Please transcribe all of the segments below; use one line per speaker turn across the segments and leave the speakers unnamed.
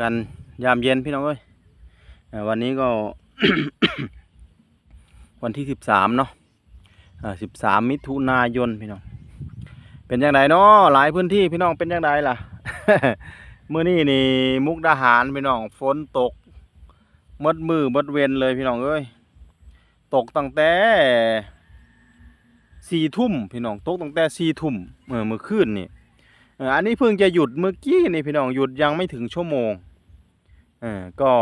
กันยามเย็นพี่น้องเอ้ยวันนี้ก็ วันที่สิบสามเนาะสิบสามมิถุนายนพี่น้อง เป็นอยังไงเนาะหลายพื้นที่พี่น้องเป็นอยังไงล่ะเมื่อนี้นี่มุกดาหารพี่น้องฝนตกมดมือมดเวนเลยพี่น้องเอ้ยตกตั้งแต่สี่ทุ่มพี่น้องตกตั้งแต่สี่ทุ่มเมื่อเมื่อคืนนี่อันนี้เพิ่งจะหยุดเมื่อกี้นี่พี่น้องหยุดยังไม่ถึงชั่วโมง เออก็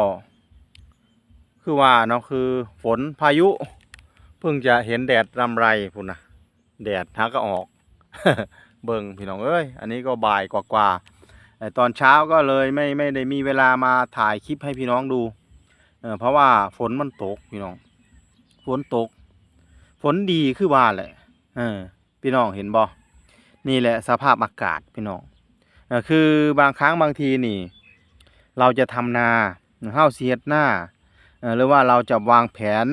คือว่าเนาะคือฝนพายุ เพิ่งจะเห็นแดดรำไรพุ่นนะแดดทักก็ออก เบิ่งพี่น้องเอ้ยอันนี้ก็บ่ายกว่าๆแต่ตอนเช้าก็เลยไม่ไม่ได้มีเวลามาถ่ายคลิปให้พี่น้องดูเออเพราะว่าฝนมันตกพี่น้อง ฝนตก ฝนดีคือว่าแหละเออพี่น้องเห็นบ่นี่แหละสภาพอากาศพี่น้องเออคือบางครั้งบางทีนี่ เราจะทำนาเฮ้าวเสียดหน้าหรือว่าเราจะวางแผน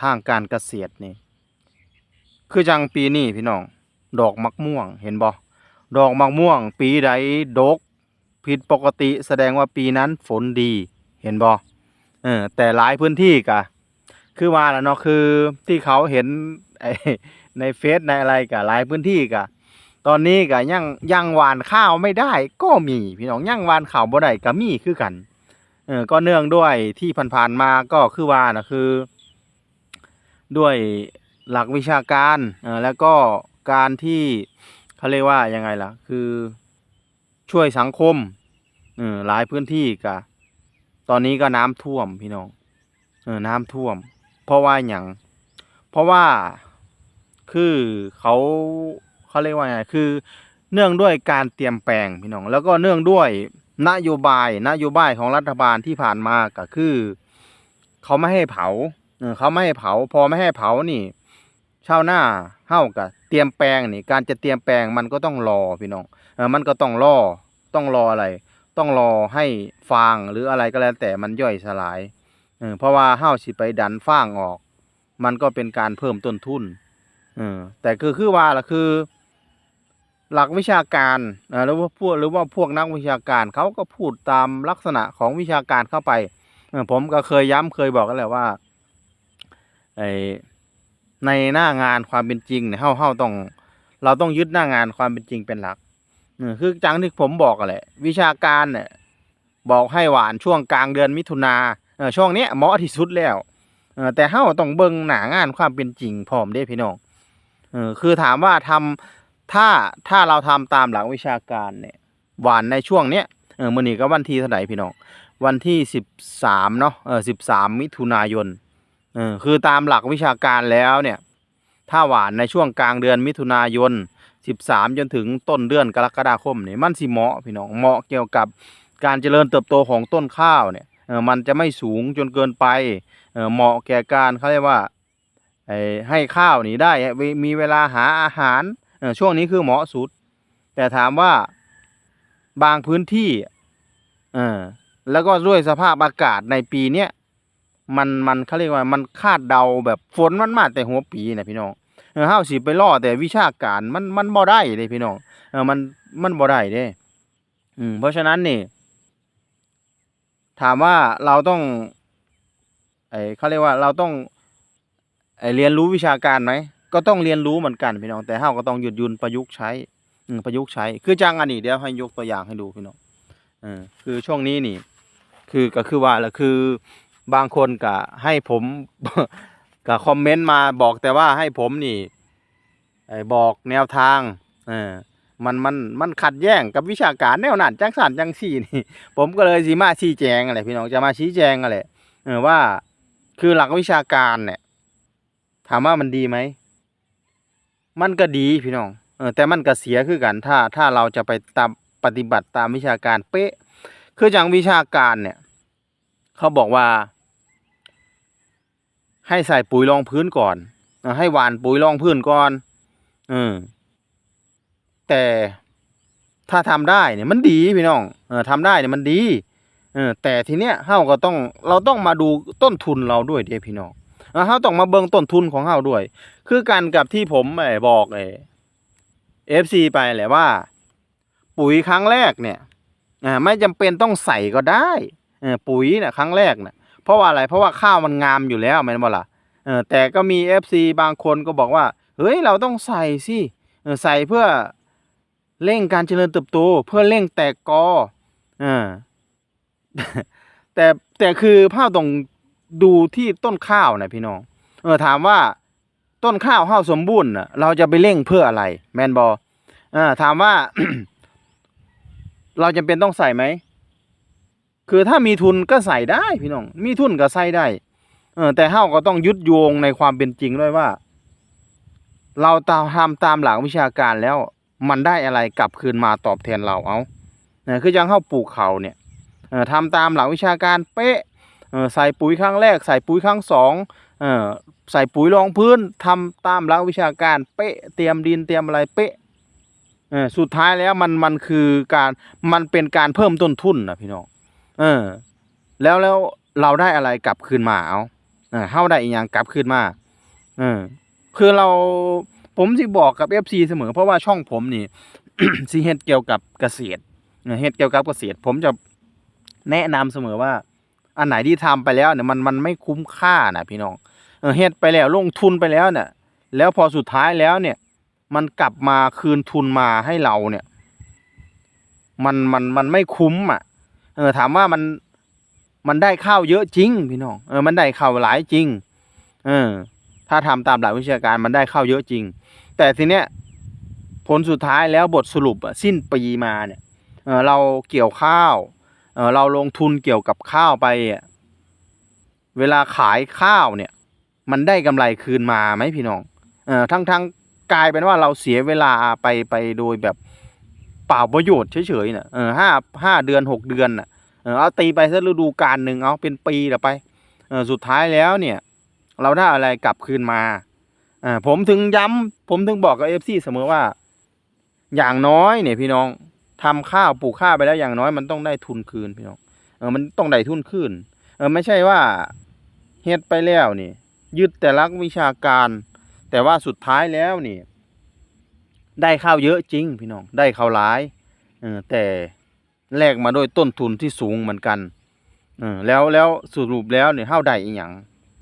ทางการเกษตรนี่ คือจังปีนี้พี่น้อง ดอกมักม่วงเห็นบ่ดอกมักม่วง ปีใดดก ผิดปกติแสดงว่าปีนั้นฝนดีเห็นบ่เออแต่หลายพื้นที่กะ คือว่าแล้วเนาะคือที่เขาเห็นในเฟซในอะไรกะหลายพื้นที่กะ ตอนนี้ก็ยังยังหวานข้าวไม่ได้ก็มีพี่น้องยังหวานข้าวบ่ได้ก็มีคือกันเออก็เนื่องด้วยที่ผ่านๆมาก็คือว่านะคือ ด้วยหลักวิชาการเออแล้วก็การที่เขาเรียกว่ายังไงล่ะ คือช่วยสังคมเออหลายพื้นที่ก็ตอนนี้ก็น้ำท่วมพี่น้องเออน้ำท่วม เพราะว่าอย่างเพราะว่าคือเขา เขาเรียกว่าไงคือเนื่องด้วยการเตรียมแปลงพี่น้อง แล้วก็เนื่องด้วยนโยบายนโยบายของรัฐบาลที่ผ่านมาก็คือเขาไม่ให้เผาเขาไม่ให้เผา พอไม่ให้เผานี่ชาวนาเฮากับเตรียมแปลงนี่ การจะเตรียมแปลงมันก็ต้องรอพี่น้องเออมันก็ต้องรอต้องรออะไร ต้องรอให้ฟางหรืออะไรก็แล้วแต่มันย่อยสลายเออเพราะว่าเฮาสิไปดันฟางออก มันก็เป็นการเพิ่มต้นทุนเออแต่คือคือว่าล่ะคือ หลักวิชาการหรือว่าพวกหรือว่าพวกนักวิชาการเขาก็พูดตามลักษณะของวิชาการเข้าไปผมก็เคยย้ำเคยบอกกันและว่าในหน้างานความเป็นจริงเนี่ยเฮาเฮาต้อง เราต้องยึดหน้างานความเป็นจริงเป็นหลักคือจังที่ผมบอกกันแหละ วิชาการเนี่ยบอกให้หวานช่วงกลางเดือนมิถุนาช่วงเนี้ยเหมาะที่สุดแล้วแต่เฮาต้องเบิ่งหน้างานความเป็นจริงพร้อมเด้พี่น้องคือถามว่าทำ ถ้าถ้าเราทำตามหลักวิชาการเนี่ยหวานในช่วงเนี้ยเออมื่อนี้ก็วันที่เท่าไหร่พี่น้องวันที่สิบสามเนาะเออสิบสามมิถุนายนเออคือตามหลักวิชาการแล้วเนี่ยถ้าหวานในช่วงกลางเดือนมิถุนายนสิบสามจนถึงต้นเดือนกรกฎาคมเนี่ยมันสิเหมาะพี่น้องเหมาะเกี่ยวกับการเจริญเติบโตของต้นข้าวเนี่ยเออมันจะไม่สูงจนเกินไปเออเหมาะแก่การเขาเรียกว่าไอ้ให้ข้าวนี่ได้มีเวลาหาอาหาร ช่วงนี้คือเหมาะสุด แต่ถามว่าบางพื้นที่เออแล้วก็ด้วยสภาพอากาศในปีเนี้ยมันมันเขาเรียกว่ามันคาดเดาแบบฝนมันมาแต่หัวปีนะพี่น้องเออห้าสิไปล่อแต่วิชาการมันมันบ่ได้เลยพี่น้องเออมันมันบ่ได้เด้อืมเพราะฉะนั้นนี่ ถามว่าเราต้องไอเขาเรียกว่าเราต้องไอเรียนรู้วิชาการไหม ก็ต้องเรียนรู้เหมือนกันพี่น้อง แต่เฮาก็ต้องหยุดยุนประยุกต์ใช้ประยุกต์ใช้ คือจังอันนี้เดี๋ยวให้ยกตัวอย่างให้ดูพี่น้องอคือช่วงนี้นี่ คือก็คือว่าแหละคือบางคนก็ให้ผมก็คอมเมนต์มาบอกแต่ว่าให้ผมนี่บอกแนวทางเออมันมันมันขัดแย้งกับวิชาการแนวนั้นจังสันจังสี่นี่ ผมก็เลยสิมาชี้แจงอะไรพี่น้องจะมาชี้แจงอะไรเออว่า คือหลักวิชาการเนี่ย ถามว่ามันดีไหม มันก็ดีพี่น้องเออแต่มันก็เสียคือกันถ้าถ้าเราจะไปตามปฏิบัติตามวิชาการเป๊ะ คืออย่างวิชาการเนี่ย เขาบอกว่า ให้ใส่ปุ๋ยรองพื้นก่อนให้หวานปุ๋ยรองพื้นก่อนเออแต่ถ้าทำได้เนี่ยมันดีพี่น้อง เออทำได้เนี่ยมันดี เออแต่ทีเนี้ยเฮาก็ต้องเราต้องมาดูต้นทุนเราด้วยเด้พี่น้อง เออเฮาต้องมาเบิ่งต้นทุนของเฮาด้วย คือกันกับที่ผมไอ้บอกไอ้ FC ไปแหละว่า ปุ๋ยครั้งแรกเนี่ยไม่จำเป็นต้องใส่ก็ได้ปุ๋ยนะครั้งแรกนะเพราะว่าอะไรเพราะว่าข้าวมันงามอยู่แล้วแม่นบ่ล่ะแต่ก็มี FC บางคนก็บอกว่าเฮ้ยเราต้องใส่สิใส่เพื่อเร่งการเจริญเติบโต เพื่อเร่งแตกกออ่าแต่แต่คือภาพต้อง ดูที่ต้นข้าวนะพี่น้อง เออถามว่าต้นข้าวข้าวสมบูรณ์นะเราจะไปเร่งเพื่ออะไร แมนบอเอ่าถามว่า เราจำเป็นต้องใส่ไหมคือถ้ามีทุนก็ใส่ได้พี่น้อง มีทุนก็ใส่ได้ เออแต่เฮาก็ต้องยึดโยงในความเป็นจริงด้วยว่า เราตามทำตามหลักวิชาการแล้ว มันได้อะไรกลับคืนมาตอบแทนเราเอาเออคือจังเฮาปลูกเขาเนี่ยเออทำตามหลักวิชาการเป๊ะ ใส่ปุ๋ยครั้งแรก ใส่ปุ๋ยครั้งสองอใส่ปุ๋ยรองพื้นทำตามหลักวิชาการเป๊ะเตรียมดินเตรียมอะไรเป๊ะสุดท้ายแล้วมันมันคือการมันเป็นการเพิ่มต้นทุนนะพี่น้องเออแล้วแล้วเราได้อะไรกลับคืนมาเอาเออเฮาได้อีกอย่างกลับคืนมาเออคือเราผมสิบอกกับ FC เสมอ เพราะว่าช่องผมนี่สิเฮ็ดเกี่ยวกับเกษตรเออเฮ็ดเกี่ยวกับเกษตร ผมจะแนะนำเสมอว่า อันไหนที่ทำไปแล้วเนี่ยมันมันไม่คุ้มค่านะพี่น้องเออเฮ็ดไปแล้วลงทุนไปแล้วเนี่ยแล้วพอสุดท้ายแล้วเนี่ย มันกลับมาคืนทุนมาให้เราเนี่ย มันมันมันไม่คุ้มอะ เออถามว่ามันมันได้ข้าวเยอะจริง พี่น้องเออมันได้ข้าวหลายจริง เออ ถ้าทำตามหลักวิชาการมันได้ข้าวเยอะจริง แต่ทีเนี้ยผลสุดท้ายแล้วบทสรุปสิ้นปีมาเนี่ยเเราเกี่ยวข้าว เราลงทุนเกี่ยวกับข้าวไป เวลาขายข้าวเนี่ย มันได้กำไรคืนมาไหมพี่น้องเออทั้งทั้งกลายเป็นว่าเราเสียเวลาไปไปโดยแบบเปล่าประโยชน์เฉยๆน่ะเออห้าห้าเดือนหกเดือนน่ะเออเอาตีไปสักฤดูกาลหนึ่งเอาเป็นปีละไปเออสุดท้ายแล้วเนี่ย เราได้อะไรกลับคืนมาอ่าผมถึงย้ำผมถึงบอกกับเอฟซีเสมอว่า อย่างน้อยเนี่ยพี่น้อง ทำข้าวปลูกข้าวไปแล้วอย่างน้อยมันต้องได้ทุนคืนพี่น้องเออมันต้องได้ทุนคืนเออไม่ใช่ว่าเฮ็ดไปแล้วนี่ ยึดแต่ลักวิชาการ แต่ว่าสุดท้ายแล้วนี่ ได้ข้าวเยอะจริงพี่น้องได้ข้าวหลายเออแต่แลกมาด้วยต้นทุนที่สูงเหมือนกันเออแล้วแล้วสรุปแล้วเนี่ยเท่าใดอีหยัง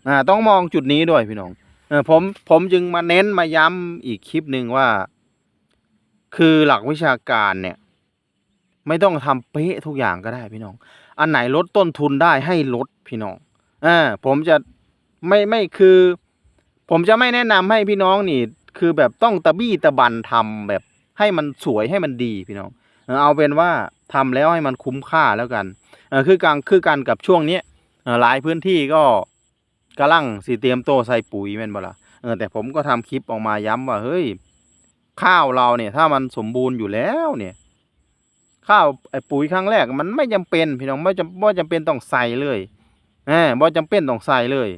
อ่าต้องมองจุดนี้ด้วยพี่น้องเออผมผมจึงมาเน้นมาย้ำอีกคลิปหนึ่งว่า คือหลักวิชาการเนี่ย ไม่ต้องทำเป๊ะทุกอย่างก็ได้พี่น้อง อันไหนลดต้นทุนได้ให้ลดพี่น้องอ่าผมจะไม่ไม่คือ ผมจะไม่แนะนำให้พี่น้องนี่ คือแบบต้องตะบี้ตะบันทำแบบให้มันสวยให้มันดีพี่น้อง เอาเป็นว่าทำแล้วให้มันคุ้มค่าแล้วกันเออคือการคือการกับช่วงเนี้หลายพื้นที่ก็กำลังสีเตรียมโตใส่ปุ๋ยแม่นบ่ล่ะเออแต่ผมก็ทำคลิปออกมาย้ำว่าเฮ้ยข้าวเราเนี่ย ถ้ามันสมบูรณ์อยู่แล้วเนี่ย ข้าวไอปุ๋ยครั้งแรกมันไม่จำเป็นพี่น้องไม่จำไม่จำเป็นต้องใส่เลยเอไม่จำเป็นต้องใส่เลย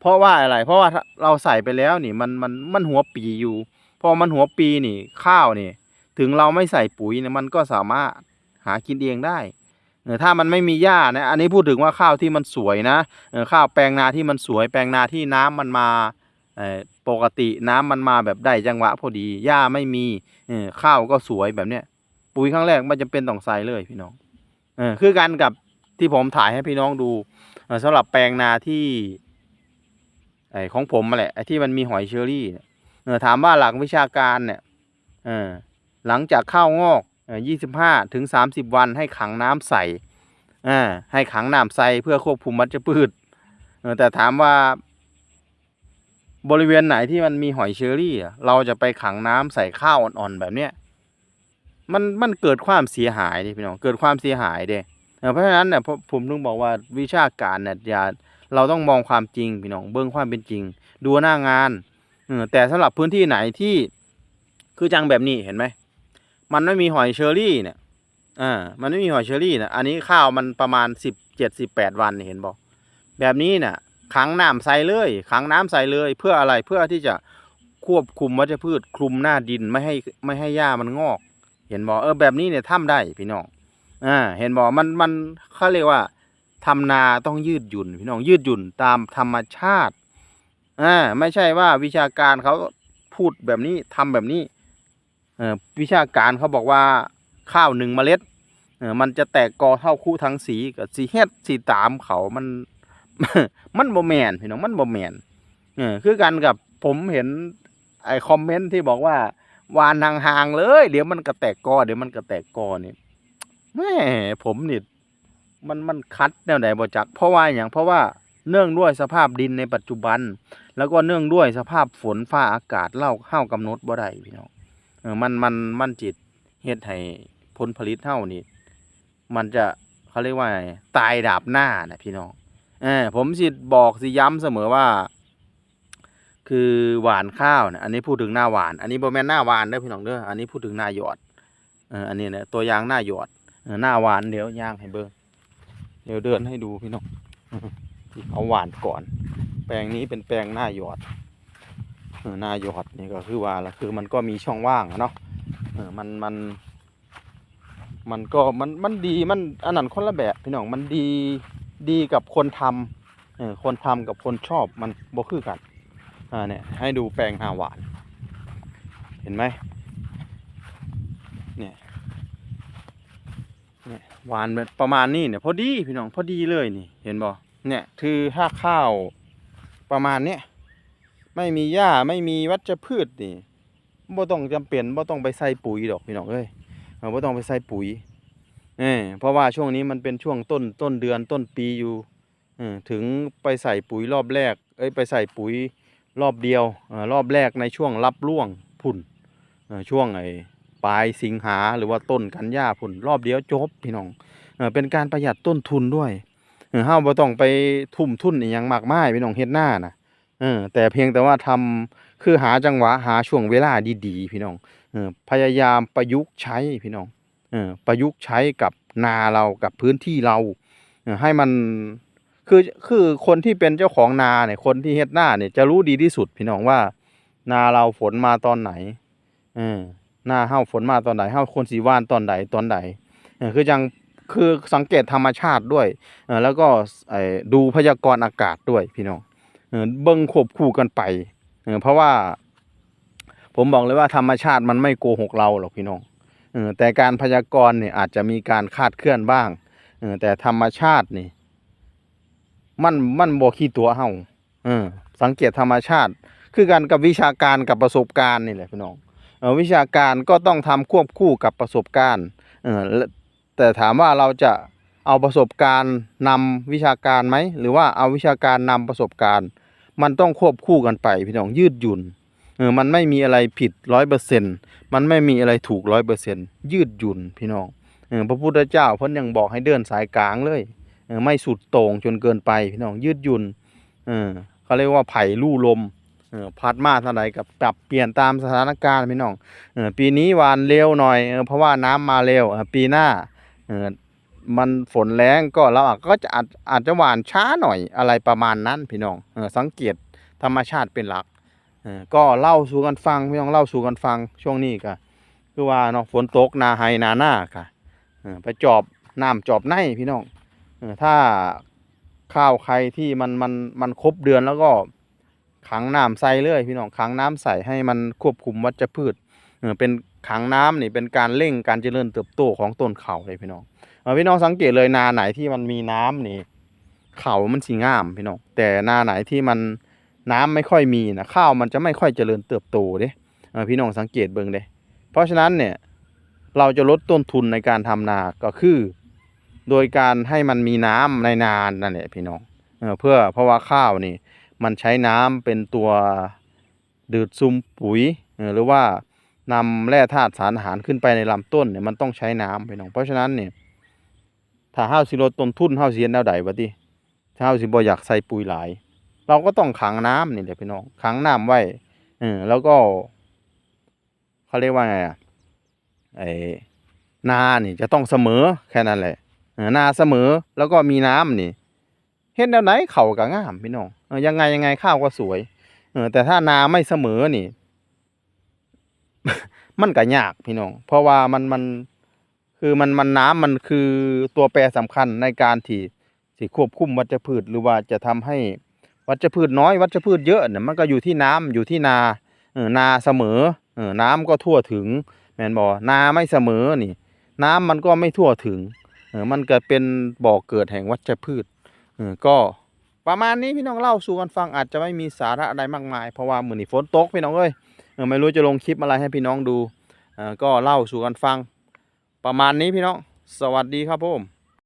เพราะว่าอะไร เพราะว่าเราใส่ไปแล้วนี่มันมันมันหัวปีอยู่ พอมันหัวปีนี่ข้าวนี่ ถึงเราไม่ใส่ปุ๋ยเนี่ยมันก็สามารถหากินเองได้เอถ้ามันไม่มีหญ้านะ อันนี้พูดถึงว่าข้าวที่มันสวยนะเอข้าวแปลงนาที่มันสวย แปลงนาที่น้ำมันมาปกติน้ำมันมาแบบได้จังหวะพอดีหญ้าไม่มีเอข้าวก็สวยแบบเนี้ย ปุ๋ยครั้งแรกไม่จำเป็นต้องใส่เลยพี่น้องเออคือกันกับที่ผมถ่ายให้พี่น้องดูเออสำหรับแปลงนาที่ไอของผมมาแหละไอที่มันมีหอยเชอรี่เออถามว่าหลักวิชาการเนี่ยเออหลังจากข้าวงอกยี่สิบห้าถึงสามสิบวันให้ขังน้ำใส่อ่าให้ขังน้ำใส่เพื่อควบคุมวัชพืชเออแต่ถามว่า บริเวณไหนที่มันมีหอยเชอรี่ เราจะไปขังน้ำใส่ข้าวอ่อนๆแบบเนี้ย มันมันเกิดความเสียหายดิพี่น้องเกิดความเสียหายเด้เพราะฉะนั้นเนี่ยผมถึงบอกว่าวิชาการเนี่ยอย่าเราต้องมองความจริงพี่น้องเบื้องความเป็นจริง ดูหน้างานเออแต่สำหรับพื้นที่ไหนที่คือจังแบบนี้เห็นไหมมันไม่มีหอยเชอรี่เนี่ยอ่ามันไม่มีหอยเชอรี่นะอันนี้ข้าวมันประมาณสิบเจ็ดสิบแปดวันเห็นบอกแบบนี้เนี่ยขังน้ำใส่เลยขังน้ำใส่เลย เพื่ออะไรเพื่อที่จะควบคุมวัชพืชคลุมหน้าดินไม่ให้ไม่ให้หญ้ามันงอก เห็นบอกเออแบบนี้เนี่ยทำได้พี่น้องอ่าเห็นบอกมันมันเขาเรียกว่าทำนาต้องยืดหยุ่น พี่น้องยืดหยุ่นตามธรรมชาติอ่าไม่ใช่ว่าวิชาการเขาพูดแบบนี้ทำแบบนี้เออวิชาการเขาบอกว่าข้าวหนึ่งเมล็ดเออมันจะแตกกอเท่าคู่ทั้งสีก็สิเฮ็ดสิตามเขามัน มันบ่แมนพี่น้องมันบ่แมนเออคือกันกับผมเห็นไอ้คอมเมนต์ที่บอกว่า วานห่างๆเลย เดี๋ยวมันก็แตกกอเดี๋ยวมันก็แตกกอนี่แม่ผมนี่มันมันคัดแนวไหนบ่จัก เพราะว่าอย่างเพราะว่าเนื่องด้วยสภาพดินในปัจจุบัน แล้วก็เนื่องด้วยสภาพฝนฟ้าอากาศเล่าเข้ากำหนดบ่ได้พี่น้องเออมันมันมันจิตเฮ็ดให้ผลผลิตเท่านี่มันจะเขาเรียกว่าตายดาบหน้านะพี่น้องเออผมสิบอกสิย้ำเสมอว่า คือหวานข้าวนะอันนี้พูดถึงหน้าหวาน อันนี้โบแม่นหน้าหวานเด้อพี่น้องเด้ออันนี้พูดถึงหน้าหยอดเอออันนี้เนี่ยตัวย่างหน้าหยอดหน้าหวานเดี๋ยวย่างให้เบิ่งเดี๋ยวเดินให้ดูพี่น้องเอาหวานก่อน แปลงนี้เป็นแปลงหน้าหยอดหน้าหยอดนี่ก็คือว่าละคือมันก็มีช่องว่างอะเนาะเออมันมัน มันก็มันมันดีมันอันนั้นคนละแบบพี่น้องมันดีดีกับคนทำเออคนทำกับคนชอบมันบ่คือกัน อ่าเนี่ยให้ดูแปลงหน้าหวาน เห็นไหมเนี่ยเนี่ยหวานแบบประมาณนี้เนี่ยพอดีพี่น้องพอดีเลยนี่ เห็นบ่เนี่ยคือถ้าข้าวประมาณเนี้ยไม่มีหญ้าไม่มีวัชพืชนี่บ่ต้องจำเป็นบ่ต้องไปใส่ปุ๋ยดอกพี่น้องเอ้ยเราต้องไปใส่ปุ๋ยเออเพราะว่าช่วงนี้มันเป็นช่วงต้นต้นเดือนต้นปีอยู่อถึงไปใส่ปุ๋ยรอบแรก เอ้ยไปใส่ปุ๋ย รอบเดียวอรอบแรกในช่วงรับร่วงพุ่นช่วงไอ้ปลายสิงหาหรือว่าต้นกันยาพุ่นรอบเดียวจบพี่น้องเป็นการประหยัดต้นทุนด้วยเฮาบ่ต้องไปทุ่มทุนอีหยังมากมายพี่น้องเฮ็ดหน้านะเออแต่เพียงแต่ว่าทำคือหาจังหวะหาช่วงเวลาดีๆ พี่น้องเออพยายามประยุกต์ใช้พี่น้องเออประยุกต์ใช้กับนาเรากับพื้นที่เราให้มัน คือคือคนที่เป็นเจ้าของนาเนี่ยคนที่เฮ็ดหน้าเนี่ยจะรู้ดีที่สุดพี่น้องว่า นาเราฝนมาตอนไหนเออหน้าเฮาฝนมาตอนไหนเฮาควรสิหว่านตอนใดตอนใดเออคือจังคือสังเกตธรรมชาติด้วยเออแล้วก็ไอ้ดูพยากรณ์อากาศด้วยพี่น้องเออเบิ่งควบคู่กันไปเออเพราะว่า ผมบอกเลยว่าธรรมชาติมันไม่โกหกเราหรอกพี่น้องเออแต่การพยากรณ์เนี่ยอาจจะมีการคาดเคลื่อนบ้างเออแต่ธรรมชาตินี่ มันมันบ่ขี้ตัวเฮาเออสังเกตธรรมชาติ คือกันกับวิชาการกับประสบการณ์นี่แหละพี่น้องเออวิชาการก็ต้องทำควบคู่กับประสบการณ์เออและแต่ถามว่าเราจะเอาประสบการณ์นำวิชาการไหมหรือว่าเอาวิชาการนำประสบการณ์ มันต้องควบคู่กันไปพี่น้องยืดหยุ่นเออมันไม่มีอะไรผิดร้อยเปอร์เซ็นมันไม่มีอะไรถูกร้อยเปอร์เซ็นยืดหยุ่นพี่น้องเออพระพุทธเจ้าเพิ่นยังบอกให้เดินสายกลางเลย ไม่สุดโต่งจนเกินไปพี่น้องยืดหยุ่นเออเขาเรียกว่าไผ่ลู่ลมเออพัดมาเท่าใดกับปรับเปลี่ยนตามสถานการณ์พี่น้องเออปีนี้หวานเร็วหน่อยเอเพราะว่าน้ำมาเร็วปีหน้าเออมันฝนแรงก็เราก็จะอาจอาจจะหวานช้าหน่อยอะไรประมาณนั้นพี่น้องเออสังเกตธรรมชาติเป็นหลักเออก็เล่าสู่กันฟังพี่น้องเล่าสู่กันฟังช่วงนี้ก็คือว่าเนาะฝนตกนาไฮนาหน้าค่ะเออไปจอบน้ำจอบในพี่น้อง ถ้าข้าวใครที่มันมันมันครบเดือนแล้วก็ขังน้ำใส่เลยพี่น้องขังน้ำใส่ให้มันควบคุมวัชพืชเออเป็นขังน้ำนี่เป็นการเร่งการเจริญเติบโตของต้นเขาเลยพี่น้องพี่น้องสังเกตเลยนาไหนที่มันมีน้ำนี่เขามันสีงามพี่น้องแต่นาไหนที่มันน้ำไม่ค่อยมีนะข้าวมันจะไม่ค่อยเจริญเติบโตเด้พี่น้องสังเกตเบิ่งเด้เพราะฉะนั้นเนี่ยเราจะลดต้นทุนในการทำนาก็คือ โดยการให้มันมีน้ำในนานนั่นแหละพี่น้องเพื่อเพราะว่าข้าวนี่มันใช้น้ำเป็นตัวดูดซึมปุ๋ยหรือว่านำแร่ธาตุสารอาหารขึ้นไปในลำต้นเนี่ยมันต้องใช้น้ำพี่น้อง เพราะฉะนั้นเนี่ยถ้าห้าวสิลดต้นทุนห้าวสิเฮ็ดแนวใดวะติถ้าห้าวสิบ่อยากใส่ปุ๋ยหลาย เราก็ต้องขังน้ำนี่แหละพี่น้องขังน้ำไว้เออแล้วก็เขาเรียกว่าไงอะไอ้นานี่จะต้องเสมอแค่นั้นแหละ เออนาเสมอแล้วก็มีน้ำนี่เฮ็ดแนวไหนเขาก็งามพี่น้องยังไงยังไงข้าวก็สวยเออแต่ถ้านาไม่เสมอนี่ มันก็ยากพี่น้อง เพราะว่ามันมันคือมันมันน้ำมันคือตัวแปรสำคัญในการที่ที่ควบคุมวัชพืชหรือว่าจะทำให้วัชพืชน้อยวัชพืชเยอะเนี่ยมันก็อยู่ที่น้ำอยู่ที่นาเออนาเสมอเออน้ำก็ทั่วถึงแมนบ่นาไม่เสมอนี่ น้ำมันก็ไม่ทั่วถึง มันก็เป็นบ่อเกิดแห่งวัชพืชก็ประมาณนี้พี่น้องเล่าสู่กันฟังอาจจะไม่มีสาระอะไรมากมาย เพราะว่ามือนี่ฝนตกพี่น้องเอ้ยไม่รู้จะลงคลิปอะไรให้พี่น้องดูก็เล่าสู่กันฟัง ประมาณนี้พี่น้อง สวัสดีครับผม